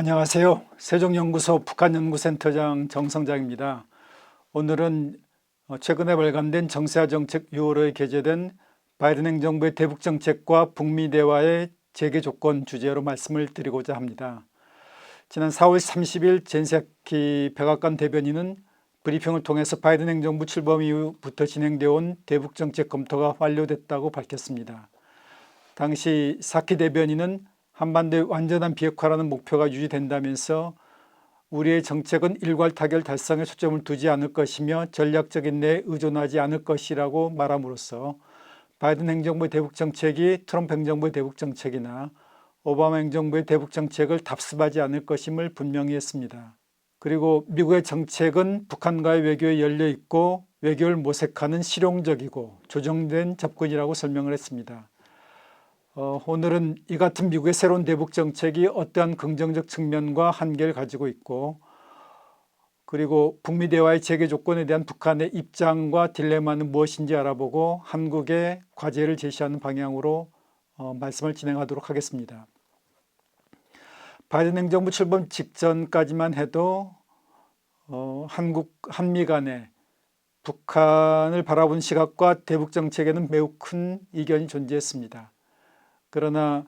안녕하세요. 세종연구소 북한연구센터장 정성장입니다. 오늘은 어, 최근에 발간된 정세화 정책 6월호에 게재된 바이든 행정부의 대북 정책과 북미 대화의 재개 조건 주제로 말씀을 드리고자 합니다. 지난 4월 30일 젠세키 백악관 대변인은 브리핑을 통해서 바이든 행정부 출범 이후부터 진행되어 온 대북 정책 검토가 완료됐다고 밝혔습니다. 당시 사키 대변인은 한반도의 완전한 비핵화라는 목표가 유지된다면서 우리의 정책은 일괄 타결 달성에 초점을 두지 않을 것이며 전략적인 데 의존하지 않을 것이라고 말함으로써 바이든 행정부의 대북 정책이 트럼프 행정부의 대북 정책이나 오바마 행정부의 대북 정책을 답습하지 않을 것임을 분명히 했습니다. 그리고 미국의 정책은 북한과의 외교에 열려 있고 외교를 모색하는 실용적이고 조정된 접근이라고 설명을 했습니다. 어, 오늘은 이 같은 미국의 새로운 대북 정책이 어떠한 긍정적 측면과 한계를 가지고 있고 그리고 북미 대화의 재개 조건에 대한 북한의 입장과 딜레마는 무엇인지 알아보고 한국의 과제를 제시하는 방향으로 어, 말씀을 진행하도록 하겠습니다. 바이든 행정부 출범 직전까지만 해도 어, 한국 한미 간에 북한을 바라본 시각과 대북 정책에는 매우 큰 이견이 존재했습니다. 그러나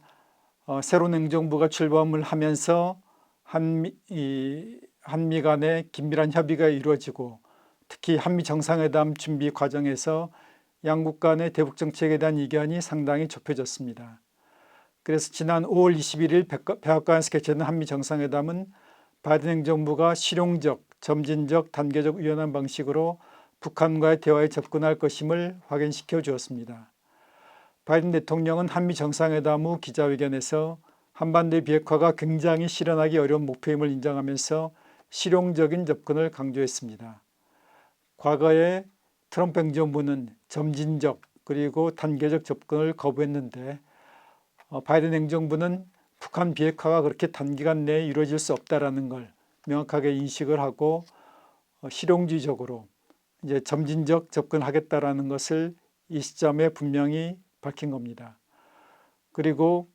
어, 새로운 행정부가 출범을 하면서 한미, 이, 한미 간의 긴밀한 협의가 이루어지고 특히 한미 정상회담 준비 과정에서 양국 간의 대북 정책에 대한 이견이 상당히 좁혀졌습니다. 그래서 지난 5월 21일 백악관에서 개최된 한미 정상회담은 바이든 행정부가 실용적, 점진적, 단계적 유연한 방식으로 북한과의 대화에 접근할 것임을 확인시켜 주었습니다. 바이든 대통령은 한미 정상회담 후 기자회견에서 한반도의 비핵화가 굉장히 실현하기 어려운 목표임을 인정하면서 실용적인 접근을 강조했습니다. 과거에 트럼프 행정부는 점진적 그리고 단계적 접근을 거부했는데 어, 바이든 행정부는 북한 비핵화가 그렇게 단기간 내에 이루어질 수 없다라는 걸 명확하게 인식을 하고 어, 실용주의적으로 이제 점진적 접근하겠다라는 것을 이 시점에 분명히 밝힌 겁니다. 그리고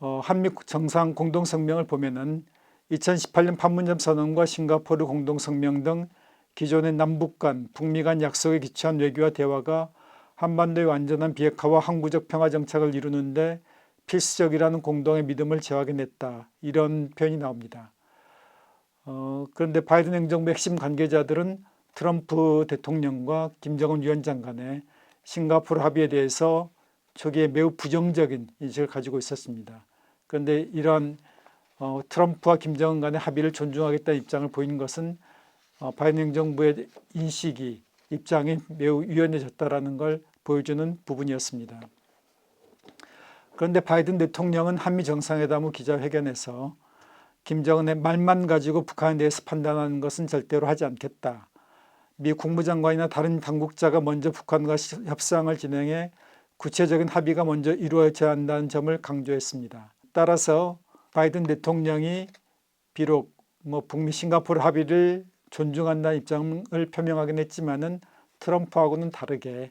어, 한미 정상 공동성명을 보면은 2018년 판문점 선언과 싱가포르 공동성명 등 기존의 남북 간, 북미 간 약속에 기초한 외교와 대화가 한반도의 완전한 비핵화와 항구적 평화 정착을 이루는데 필수적이라는 공동의 믿음을 재확인했다. 이런 표현이 나옵니다. 어, 그런데 바이든 행정부 핵심 관계자들은 트럼프 대통령과 김정은 위원장 간에 싱가포르 합의에 대해서 초기에 매우 부정적인 인식을 가지고 있었습니다. 그런데 이러한 어, 트럼프와 김정은 간의 합의를 존중하겠다는 입장을 보인 것은 어, 바이든 행정부의 인식이 입장이 매우 유연해졌다라는 걸 보여주는 부분이었습니다. 그런데 바이든 대통령은 한미 정상회담 후 기자회견에서 김정은의 말만 가지고 북한에 대해서 판단하는 것은 절대로 하지 않겠다. 미 국무장관이나 다른 당국자가 먼저 북한과 협상을 진행해 구체적인 합의가 먼저 이루어져야 한다는 점을 강조했습니다. 따라서 바이든 대통령이 비록 뭐 북미 싱가포르 합의를 존중한다는 입장을 표명하긴 했지만은 트럼프하고는 다르게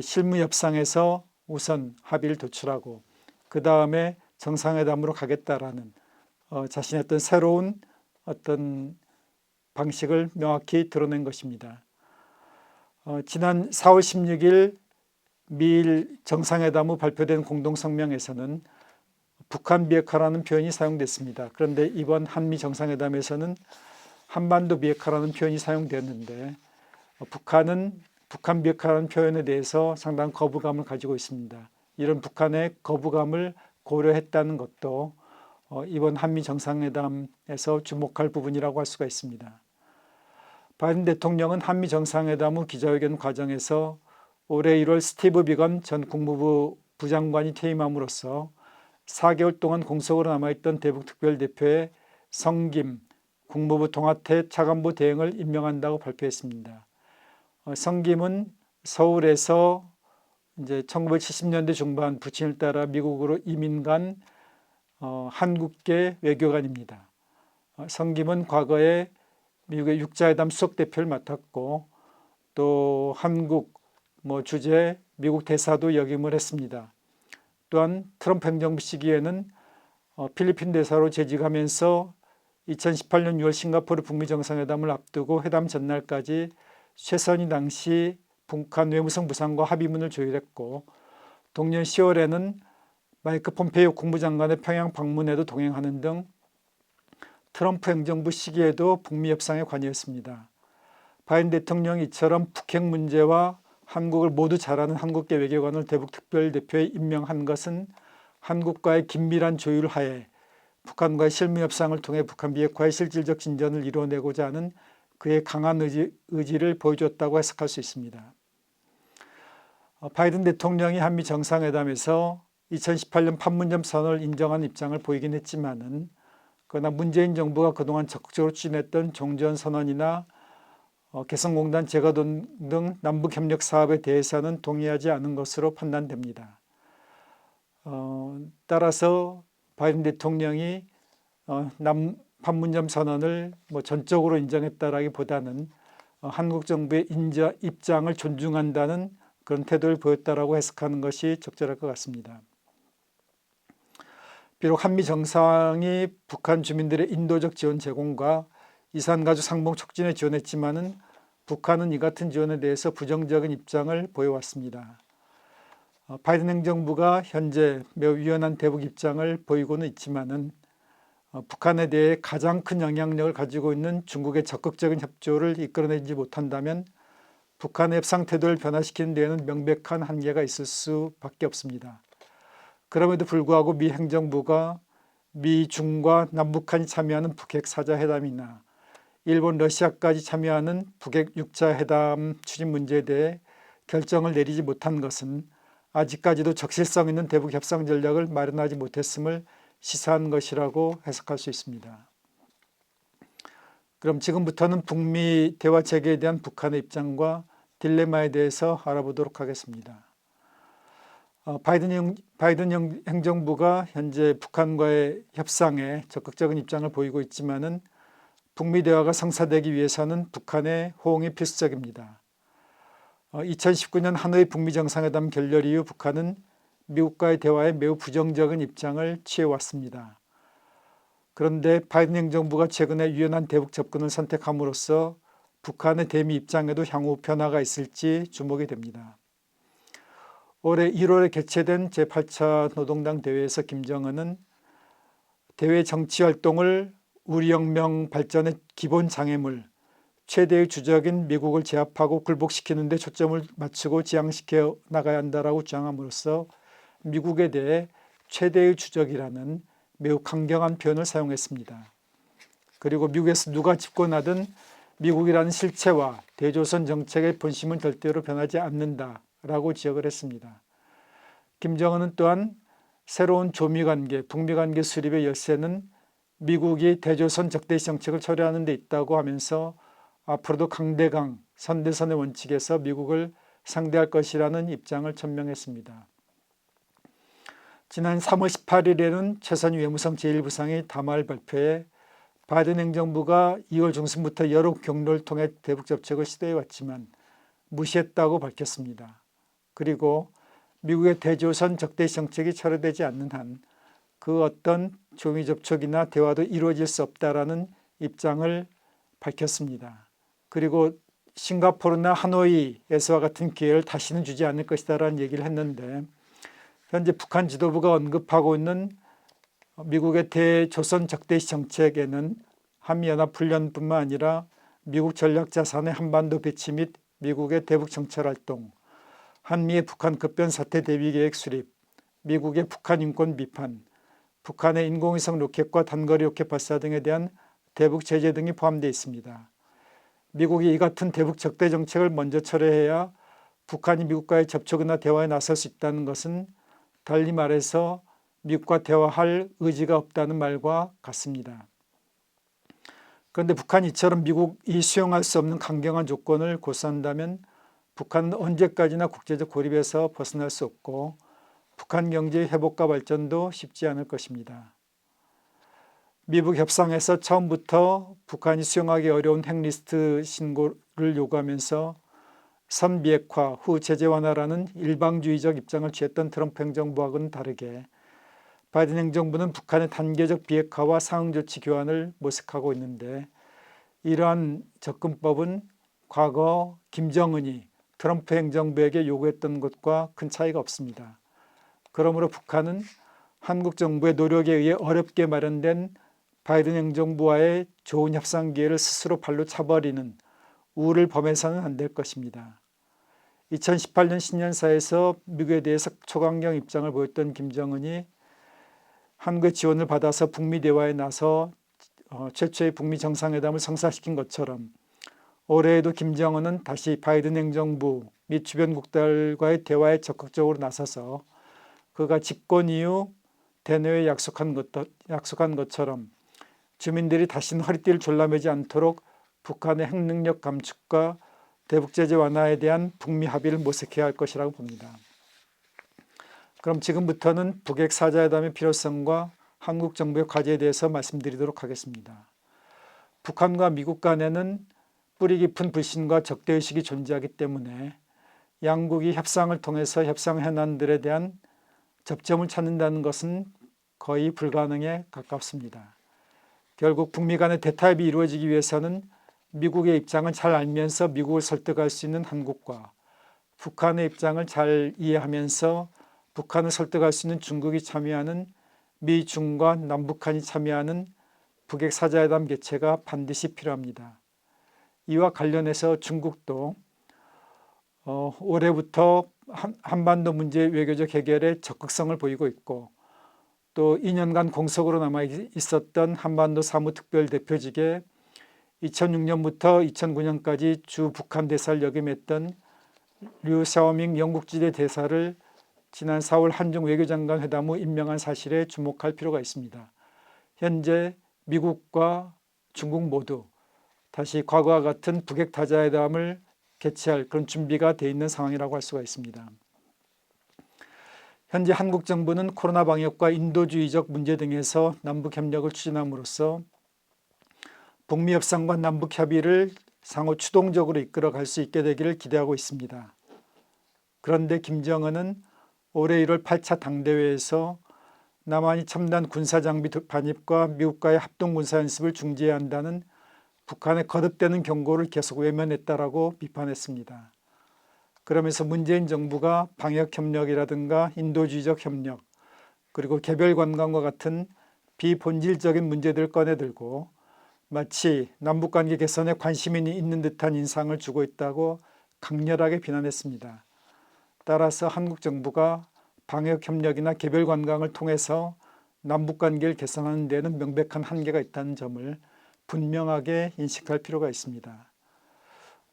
실무 협상에서 우선 합의를 도출하고 그 다음에 정상회담으로 가겠다라는 어, 자신의 어떤 새로운 어떤 방식을 명확히 드러낸 것입니다. 어, 지난 4월 16일 미일 정상회담 후 발표된 공동성명에서는 북한 비핵화라는 표현이 사용됐습니다. 그런데 이번 한미 정상회담에서는 한반도 비핵화라는 표현이 사용되었는데 어, 북한은 북한 비핵화라는 표현에 대해서 상당한 거부감을 가지고 있습니다. 이런 북한의 거부감을 고려했다는 것도 어, 이번 한미 정상회담에서 주목할 부분이라고 할 수가 있습니다. 바이든 대통령은 한미 정상회담 후 기자회견 과정에서 올해 1월 스티브 비건 전 국무부 부장관이 퇴임함으로써 4개월 동안 공석으로 남아있던 대북 특별대표의 성김 국무부 통합태 차관부 대행을 임명한다고 발표했습니다. 어, 성김은 서울에서 이제 1970년대 중반 부친을 따라 미국으로 이민 간 어, 한국계 외교관입니다. 어, 성김은 과거에 미국의 육자회담 수석 대표를 맡았고 또 한국 뭐 주재 미국 대사도 역임을 했습니다. 또한 트럼프 행정부 시기에는 어, 필리핀 대사로 재직하면서 2018년 6월 싱가포르 북미 정상회담을 앞두고 회담 전날까지 최선희 당시 북한 외무성 부상과 합의문을 조율했고 동년 10월에는 마이크 폼페이오 국무장관의 평양 방문에도 동행하는 등 트럼프 행정부 시기에도 북미 협상에 관여했습니다. 바이든 대통령이 이처럼 북핵 문제와 한국을 모두 잘 아는 한국계 외교관을 대북 특별대표에 임명한 것은 한국과의 긴밀한 조율 하에 북한과의 실무 협상을 통해 북한 비핵화의 실질적 진전을 이뤄내고자 하는 그의 강한 의지, 의지를 보여줬다고 해석할 수 있습니다. 어, 바이든 대통령이 한미 정상회담에서 2018년 판문점 선언을 인정한 입장을 보이긴 했지만은 그러나 문재인 정부가 그동안 적극적으로 추진했던 종전 선언이나 어, 개성공단 재가동 등 남북 협력 사업에 대해서는 동의하지 않은 것으로 판단됩니다. 어, 따라서 바이든 대통령이 어, 남 판문점 선언을 뭐 전적으로 인정했다라기보다는 어, 한국 정부의 인자 입장을 존중한다는 그런 태도를 보였다라고 해석하는 것이 적절할 것 같습니다. 비록 한미 정상이 북한 주민들의 인도적 지원 제공과 이산가족 상봉 촉진에 지원했지만은 북한은 이 같은 지원에 대해서 부정적인 입장을 보여왔습니다. 어, 바이든 행정부가 현재 매우 유연한 대북 입장을 보이고는 있지만은 어, 북한에 대해 가장 큰 영향력을 가지고 있는 중국의 적극적인 협조를 이끌어내지 못한다면 북한의 협상 태도를 변화시키는 데에는 명백한 한계가 있을 수밖에 없습니다. 그럼에도 불구하고 미 행정부가 미 중과 남북한이 참여하는 북핵 사자 회담이나 일본 러시아까지 참여하는 북핵 6차 회담 추진 문제에 대해 결정을 내리지 못한 것은 아직까지도 적실성 있는 대북 협상 전략을 마련하지 못했음을 시사한 것이라고 해석할 수 있습니다. 그럼 지금부터는 북미 대화 체계에 대한 북한의 입장과 딜레마에 대해서 알아보도록 하겠습니다. 어, 바이든, 영, 바이든 행정부가 현재 북한과의 협상에 적극적인 입장을 보이고 있지만은 북미 대화가 성사되기 위해서는 북한의 호응이 필수적입니다. 2019년 어, 하노이 북미 정상회담 결렬 이후 북한은 미국과의 대화에 매우 부정적인 입장을 취해왔습니다. 그런데 바이든 행정부가 최근에 유연한 대북 접근을 선택함으로써 북한의 대미 입장에도 향후 변화가 있을지 주목이 됩니다. 올해 1월에 개최된 제8차 노동당 대회에서 김정은은 대외 정치 활동을 우리 혁명 발전의 기본 장애물, 최대의 주적인 미국을 제압하고 굴복시키는 데 초점을 맞추고 지향시켜 나가야 한다라고 주장함으로써 미국에 대해 최대의 주적이라는 매우 강경한 표현을 사용했습니다. 그리고 미국에서 누가 집권하든 미국이라는 실체와 대조선 정책의 본심은 절대로 변하지 않는다 라고 지적을 했습니다. 김정은은 또한 새로운 조미 관계, 북미 관계 수립의 열쇠는 미국이 대조선 적대시 정책을 처리하는 데 있다고 하면서 앞으로도 강대강, 선대선의 원칙에서 미국을 상대할 것이라는 입장을 천명했습니다. 지난 3월 18일에는 최선희 외무성 제1부상이 담화를 발표해 바이든 행정부가 2월 중순부터 여러 경로를 통해 대북 접촉을 시도해 왔지만 무시했다고 밝혔습니다. 그리고 미국의 대조선 적대시 정책이 철회되지 않는 한 그 어떤 종이 접촉이나 대화도 이루어질 수 없다라는 입장을 밝혔습니다. 그리고 싱가포르나 하노이에서와 같은 기회를 다시는 주지 않을 것이다라는 얘기를 했는데 현재 북한 지도부가 언급하고 있는 미국의 대조선 적대시 정책에는 한미연합훈련뿐만 아니라 미국 전략자산의 한반도 배치 및 미국의 대북 정찰 활동, 한미의 북한 급변 사태 대비 계획 수립, 미국의 북한 인권 비판, 북한의 인공위성 로켓과 단거리 로켓 발사 등에 대한 대북 제재 등이 포함되어 있습니다. 미국이 이 같은 대북 적대 정책을 먼저 철회해야 북한이 미국과의 접촉이나 대화에 나설 수 있다는 것은 달리 말해서 미국과 대화할 의지가 없다는 말과 같습니다. 그런데 북한이 이처럼 미국이 수용할 수 없는 강경한 조건을 고수한다면 북한은 언제까지나 국제적 고립에서 벗어날 수 없고 북한 경제의 회복과 발전도 쉽지 않을 것입니다. 미북 협상에서 처음부터 북한이 수용하기 어려운 핵리스트 신고를 요구하면서 선비핵화 후 제재 완화라는 일방주의적 입장을 취했던 트럼프 행정부와는 다르게 바이든 행정부는 북한의 단계적 비핵화와 상응조치 교환을 모색하고 있는데 이러한 접근법은 과거 김정은이 트럼프 행정부에게 요구했던 것과 큰 차이가 없습니다. 그러므로 북한은 한국 정부의 노력에 의해 어렵게 마련된 바이든 행정부와의 좋은 협상 기회를 스스로 발로 차버리는 우를 범해서는 안 될 것입니다. 2018년 신년사에서 미국에 대해서 초강경 입장을 보였던 김정은이 한국의 지원을 받아서 북미 대화에 나서 어, 최초의 북미 정상회담을 성사시킨 것처럼 올해에도 김정은은 다시 바이든 행정부 및 주변국들과의 대화에 적극적으로 나서서 그가 집권 이후 대내에 약속한, 것, 약속한 것처럼 주민들이 다시는 허리띠를 졸라매지 않도록 북한의 핵능력 감축과 대북 제재 완화에 대한 북미 합의를 모색해야 할 것이라고 봅니다. 그럼 지금부터는 북핵 사자회담의 필요성과 한국 정부의 과제에 대해서 말씀드리도록 하겠습니다. 북한과 미국 간에는 뿌리 깊은 불신과 적대의식이 존재하기 때문에 양국이 협상을 통해서 협상 현안들에 대한 접점을 찾는다는 것은 거의 불가능에 가깝습니다. 결국 북미 간의 대타협이 이루어지기 위해서는 미국의 입장을 잘 알면서 미국을 설득할 수 있는 한국과 북한의 입장을 잘 이해하면서 북한을 설득할 수 있는 중국이 참여하는 미, 중과 남북한이 참여하는 북핵 사자회담 개최가 반드시 필요합니다. 이와 관련해서 중국도 어, 올해부터 한, 한반도 문제 외교적 해결에 적극성을 보이고 있고 또 2년간 공석으로 남아 있었던 한반도 사무특별 대표직에 2006년부터 2009년까지 주 북한 대사를 역임했던 류 샤오밍 영국지대 대사를 지난 4월 한중 외교장관 회담 후 임명한 사실에 주목할 필요가 있습니다. 현재 미국과 중국 모두 다시 과거와 같은 북핵 타자회담을 개최할 그런 준비가 돼 있는 상황이라고 할 수가 있습니다. 현재 한국 정부는 코로나 방역과 인도주의적 문제 등에서 남북 협력을 추진함으로써 북미 협상과 남북 협의를 상호 추동적으로 이끌어 갈 수 있게 되기를 기대하고 있습니다. 그런데 김정은은 올해 1월 8차 당대회에서 남한이 첨단 군사 장비 반입과 미국과의 합동 군사 연습을 중지해야 한다는 북한의 거듭되는 경고를 계속 외면했다라고 비판했습니다. 그러면서 문재인 정부가 방역 협력이라든가 인도주의적 협력 그리고 개별 관광과 같은 비본질적인 문제들을 꺼내들고 마치 남북관계 개선에 관심이 있는 듯한 인상을 주고 있다고 강렬하게 비난했습니다. 따라서 한국 정부가 방역 협력이나 개별 관광을 통해서 남북 관계를 개선하는 데는 명백한 한계가 있다는 점을 분명하게 인식할 필요가 있습니다.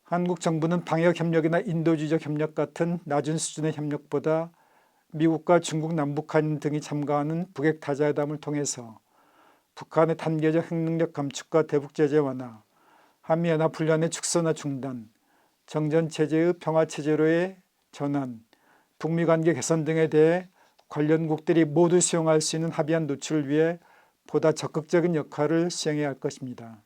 한국 정부는 방역 협력이나 인도주의적 협력 같은 낮은 수준의 협력보다 미국과 중국 남북한 등이 참가하는 북핵 타자회담을 통해서 북한의 단계적 핵능력 감축과 대북 제재 완화, 한미 연합 훈련의 축소나 중단, 정전 체제의 평화 체제로의 전환, 북미 관계 개선 등에 대해 관련국들이 모두 수용할 수 있는 합의안 노출을 위해 보다 적극적인 역할을 수행해야 할 것입니다.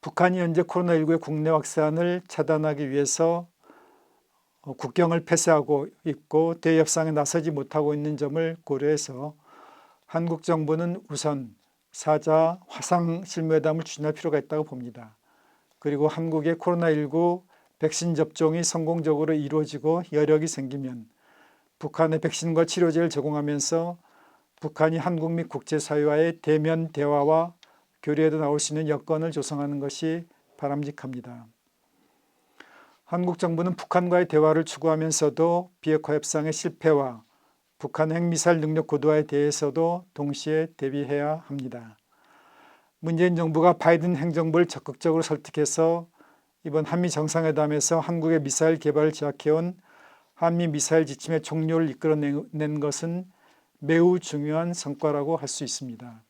북한이 현재 코로나19의 국내 확산을 차단하기 위해서 어, 국경을 폐쇄하고 있고 대협상에 나서지 못하고 있는 점을 고려해서 한국 정부는 우선 사자 화상 실무회담을 추진할 필요가 있다고 봅니다. 그리고 한국의 코로나19 백신 접종이 성공적으로 이루어지고 여력이 생기면 북한의 백신과 치료제를 제공하면서 북한이 한국 및 국제사회와의 대면 대화와 교류에도 나올 수 있는 여건을 조성하는 것이 바람직합니다. 한국 정부는 북한과의 대화를 추구하면서도 비핵화 협상의 실패와 북한 핵미사일 능력 고도화에 대해서도 동시에 대비해야 합니다. 문재인 정부가 바이든 행정부를 적극적으로 설득해서 이번 한미 정상회담에서 한국의 미사일 개발을 제약해온 한미 미사일 지침의 종료를 이끌어낸 것은 매우 중요한 성과라고 할 수 있습니다.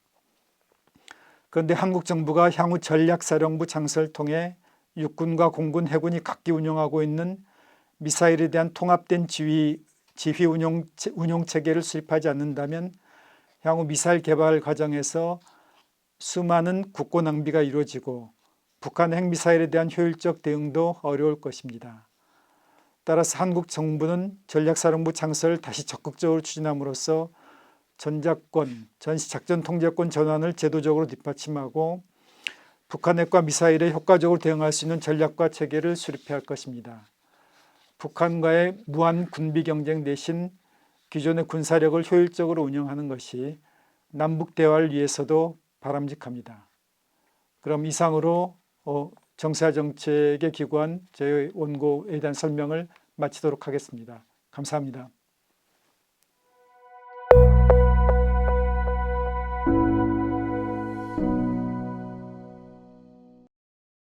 그런데 한국 정부가 향후 전략사령부 창설을 통해 육군과 공군, 해군이 각기 운영하고 있는 미사일에 대한 통합된 지휘, 지휘 운용, 운용 체계를 수립하지 않는다면 향후 미사일 개발 과정에서 수많은 국고 낭비가 이루어지고 북한 핵미사일에 대한 효율적 대응도 어려울 것입니다. 따라서 한국 정부는 전략사령부 창설을 다시 적극적으로 추진함으로써 전작권, 전시작전 통제권 전환을 제도적으로 뒷받침하고 북한 핵과 미사일에 효과적으로 대응할 수 있는 전략과 체계를 수립해야 할 것입니다. 북한과의 무한 군비 경쟁 대신 기존의 군사력을 효율적으로 운영하는 것이 남북 대화를 위해서도 바람직합니다. 그럼 이상으로 어, 정세화 정책의 기관 제 원고에 대한 설명을 마치도록 하겠습니다. 감사합니다.